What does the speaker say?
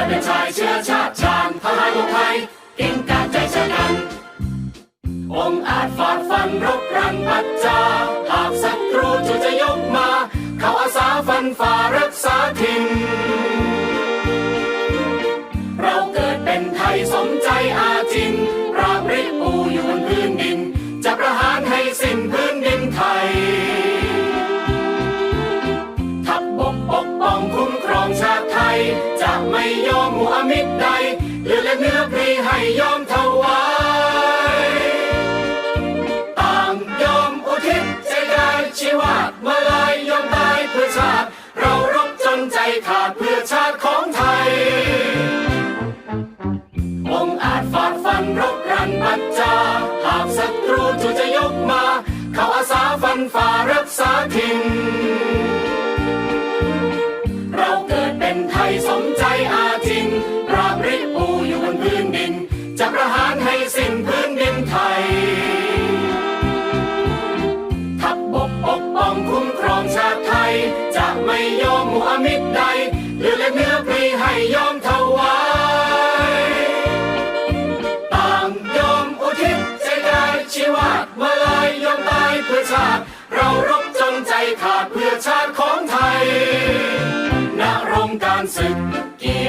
กิดเป็นชายเชื้อชาติชาญทหารของไทยเก่งกาจใจชะกันองอาจฝ่าฟันรบรันปัจจาหากศัตรูจู่จะยกมา เขาอาสาฟันฝ่ารักษาถิ่นเราเกิดเป็นไทยสมใจอาจินปราบริปูอยู่บนพื้นดิน จะประหารให้สิ้น จะไม่ยอมหัวมิตรใดเลือดและเนื้อพรีให้ยอมถวายต่างยอมอุทิศใจกายชีวามาลายยอมตายเพื่อชาติ เรารบจนใจขาดเพื่อชาติของไทย องอาจฝ่าฟันรบรันบัจจาหากศัตรูจู่จะยกมา เขาอาสาฟันฝ่า ประหารให้สิ้นพื้นดินไทย ทัพบกปกป้องคุ้มครองชาติไทย จะไม่ยอมหัวมิตรใดเลือดและเนื้อพรีให้ยอมถวายต่างยอมอุทิศใจกายชีวามาลายยอมตายเพื่อชาติ เรารบจนใจขาดเพื่อชาติของไทยณรงการศึกกี